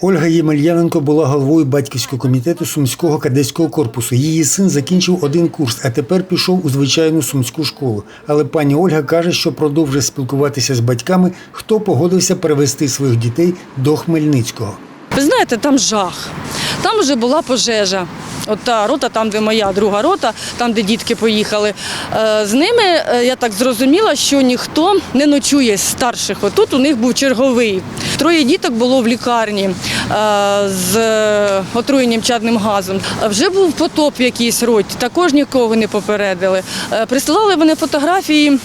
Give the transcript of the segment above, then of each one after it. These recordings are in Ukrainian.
Ольга Ємельяненко була головою батьківського комітету сумського кадетського корпусу. Її син закінчив один курс, а тепер пішов у звичайну сумську школу. Але пані Ольга каже, що продовжує спілкуватися з батьками, хто погодився перевести своїх дітей до Хмельницького. Ви знаєте, там жах. Там вже була пожежа. От та рота, там, де моя друга рота, там, де дітки поїхали. Е, З ними е, я так зрозуміла, що ніхто не ночує з старших. Отут у них був черговий. Троє діток було в лікарні е, з отруєнням чадним газом. Вже був потоп в якійсь роті, також нікого не попередили. Е, Присилали вони фотографії.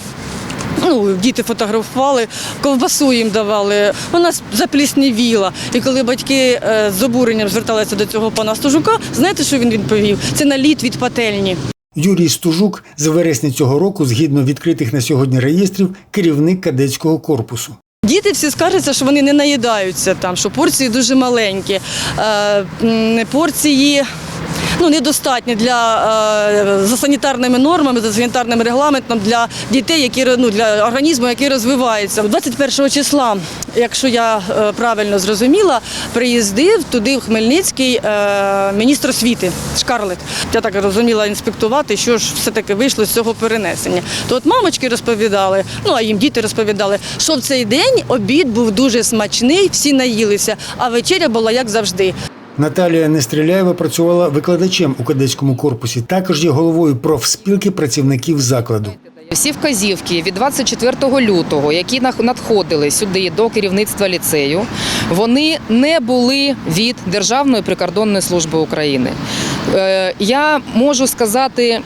Ну, діти фотографували, ковбасу їм давали. Вона запліснівіла. І коли батьки е, з обуренням зверталися до цього пана Стужука, знаєте, що він відповів? Це наліт від пательні. Юрій Стужук з вересня цього року, згідно відкритих на сьогодні реєстрів, керівник кадетського корпусу. Діти всі скаржаться, що вони не наїдаються там, що порції дуже маленькі. Е, порції. Ну, недостатні для е, за санітарними нормами, за санітарним регламентом для дітей, які ну, для організму, який розвивається. 21 числа, якщо я е, правильно зрозуміла, приїздив туди в Хмельницький е, міністр освіти Шкарлет. Я так розуміла інспектувати, що ж все-таки вийшло з цього перенесення. То от мамочки розповідали, ну а їм діти розповідали, що в цей день обід був дуже смачний, всі наїлися, а вечеря була як завжди. Наталія Нестріляєва працювала викладачем у кадетському корпусі. Також є головою профспілки працівників закладу. Всі вказівки від 24 лютого, які надходили сюди до керівництва ліцею, вони не були від Державної прикордонної служби України. Е, Я можу сказати.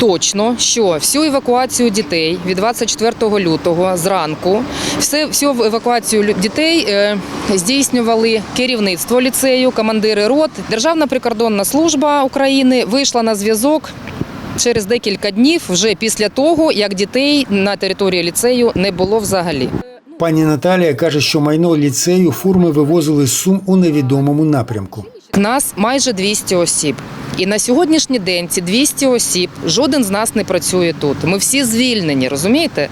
Точно, що всю евакуацію дітей від 24 лютого зранку, все, всю евакуацію дітей е, здійснювали керівництво ліцею, командири рот. Державна прикордонна служба України вийшла на зв'язок через декілька днів, вже після того, як дітей на території ліцею не було взагалі. Пані Наталія каже, що майно ліцею фурми вивозили з сум у невідомому напрямку. Нас майже 200 осіб. І на сьогоднішній день ці 200 осіб жоден з нас не працює тут. Ми всі звільнені, розумієте?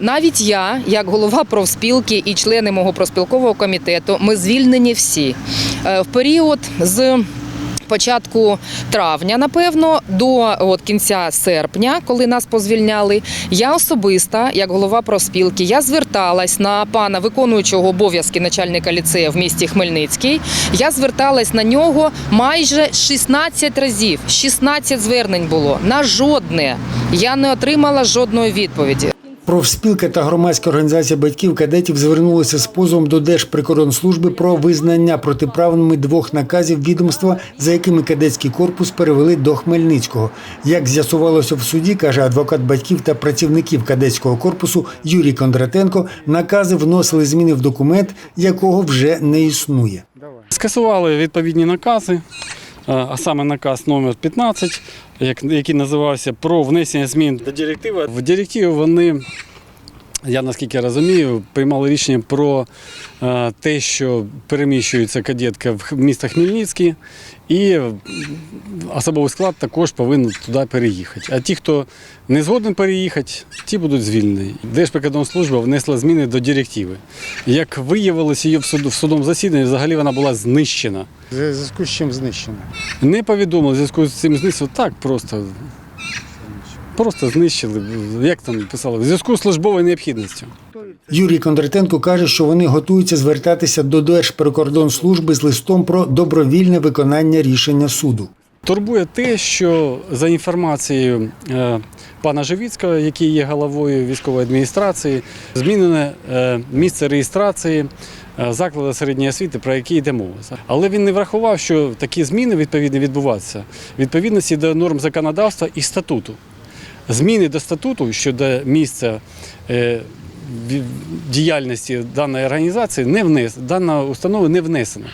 Навіть я, як голова профспілки і члени мого профспілкового комітету, ми звільнені всі. Е, В період з Початку травня, напевно, до от кінця серпня, коли нас позвільняли, я особисто, як голова профспілки, я зверталась на пана виконуючого обов'язки начальника ліцею в місті Хмельницький. Я зверталась на нього майже 16 разів. 16 звернень було на жодне. Я не отримала жодної відповіді. Профспілка та громадська організація батьків кадетів звернулися з позовом до Держприкордонслужби про визнання протиправними двох наказів відомства, за якими кадетський корпус перевели до Хмельницького. Як з'ясувалося в суді, каже адвокат батьків та працівників кадетського корпусу Юрій Кондратенко, накази вносили зміни в документ, якого вже не існує. Скасували відповідні накази, а а саме наказ номер 15, як- який називався про внесення змін до директиви. В директиві вони, я наскільки розумію, приймали рішення про е, те, що переміщується кадетка в місто Хмельницький, і особовий склад також повинен туди переїхати. А ті, хто не згоден переїхати, ті будуть звільнені. Держприкордонслужба внесла зміни до директиви. Як виявилося її в судовому засіданні, взагалі вона була знищена. В зв'язку з чим знищено? Не повідомили в зв'язку з цим знищено. так просто. Просто знищили, як там писали, в зв'язку з службовою необхідністю. Юрій Кондратенко каже, що вони готуються звертатися до Держприкордонслужби з листом про добровільне виконання рішення суду. Турбує те, що за інформацією е, пана Живіцького, який є головою військової адміністрації, змінене е, місце реєстрації е, закладу середньої освіти, про які йде мова. Але він не врахував, що такі зміни відповідно відбуваються відповідності до норм законодавства і статуту. Зміни до статуту щодо місця діяльності даної організації не внес, дана установа не внесена.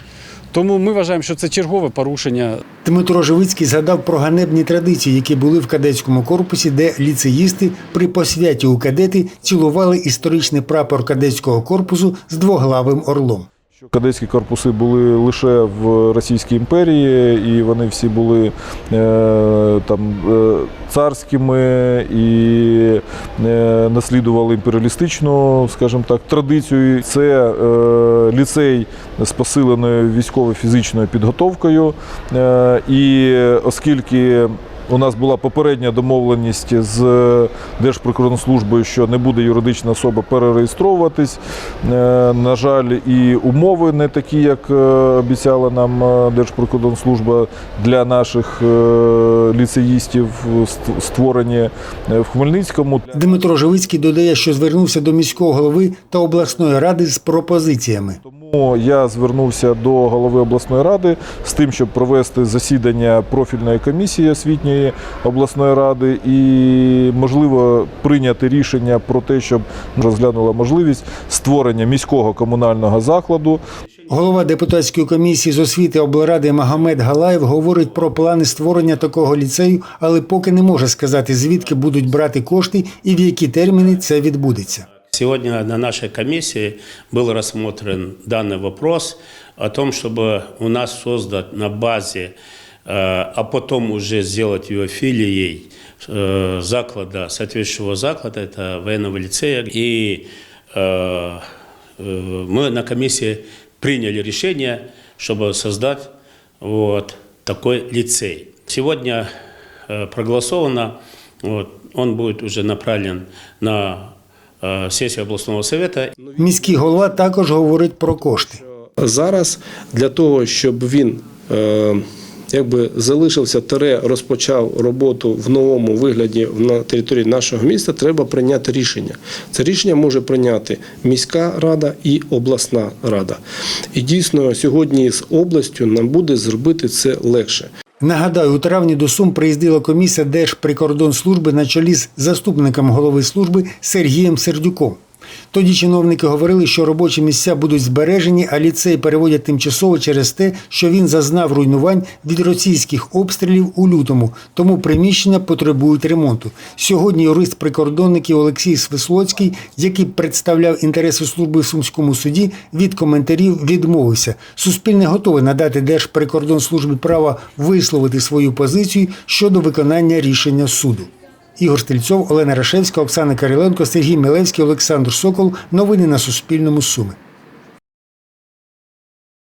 Тому ми вважаємо, що це чергове порушення Дмитро Живицький згадав про ганебні традиції, які були в кадетському корпусі, де ліцеїсти при посвяті у кадети цілували історичний прапор кадетського корпусу з двоглавим орлом. Кадетські корпуси були лише в Російській імперії, і вони всі були е, там е, царськими і е, наслідували імперіалістичну, скажімо так, традицію. Це ліцей з посиленою військово-фізичною підготовкою. І оскільки у нас була попередня домовленість з Держприкордонслужбою, що не буде юридична особа перереєстровуватись. Е, На жаль, і умови не такі, як е, обіцяла нам е, Держприкордонслужба для наших е, ліцеїстів створені е, в Хмельницькому. Дмитро Живицький додає, що звернувся до міського голови та обласної ради з пропозиціями. Тому я звернувся до голови обласної ради з тим, щоб провести засідання профільної комісії освітньої обласної ради і, можливо, прийняти рішення про те, щоб розглянула можливість створення міського комунального закладу. Голова депутатської комісії з освіти облради Магомед Галаєв говорить про плани створення такого ліцею, але поки не може сказати, звідки будуть брати кошти і в які терміни це відбудеться. Сегодня на нашей комиссии был рассмотрен данный вопрос о том, чтобы у нас создать на базе, э, а потом уже сделать ее филией э, заклада, соответствующего заклада, это военного лицея. И э, э, мы на комиссии приняли решение, чтобы создать вот такой лицей. Сегодня э, проголосовано, вот, он будет уже направлен на э, сессию областного совета. Міський голова також говорить про кошти. Зараз для того, щоб він е, якби залишився тере, розпочав роботу в новому вигляді на території нашого міста, треба прийняти рішення. Це рішення може прийняти міська рада і обласна рада. І дійсно сьогодні з областю нам буде зробити це легше. Нагадаю, у травні до Сум приїздила комісія Держприкордонслужби на чолі з заступником голови служби Сергієм Сердюком. Тоді чиновники говорили, що робочі місця будуть збережені, а ліцей переводять тимчасово через те, що він зазнав руйнувань від російських обстрілів у лютому, тому приміщення потребують ремонту. Сьогодні юрист прикордонників Олексій Свислоцький, який представляв інтереси служби в Сумському суді, від коментарів відмовився. Суспільне готове надати Держприкордонслужбі право висловити свою позицію щодо виконання рішення суду. Ігор Стрільцов, Олена Рашевська, Оксана Кириленко, Сергій Мілевський, Олександр Сокол. Новини на Суспільному. Суми.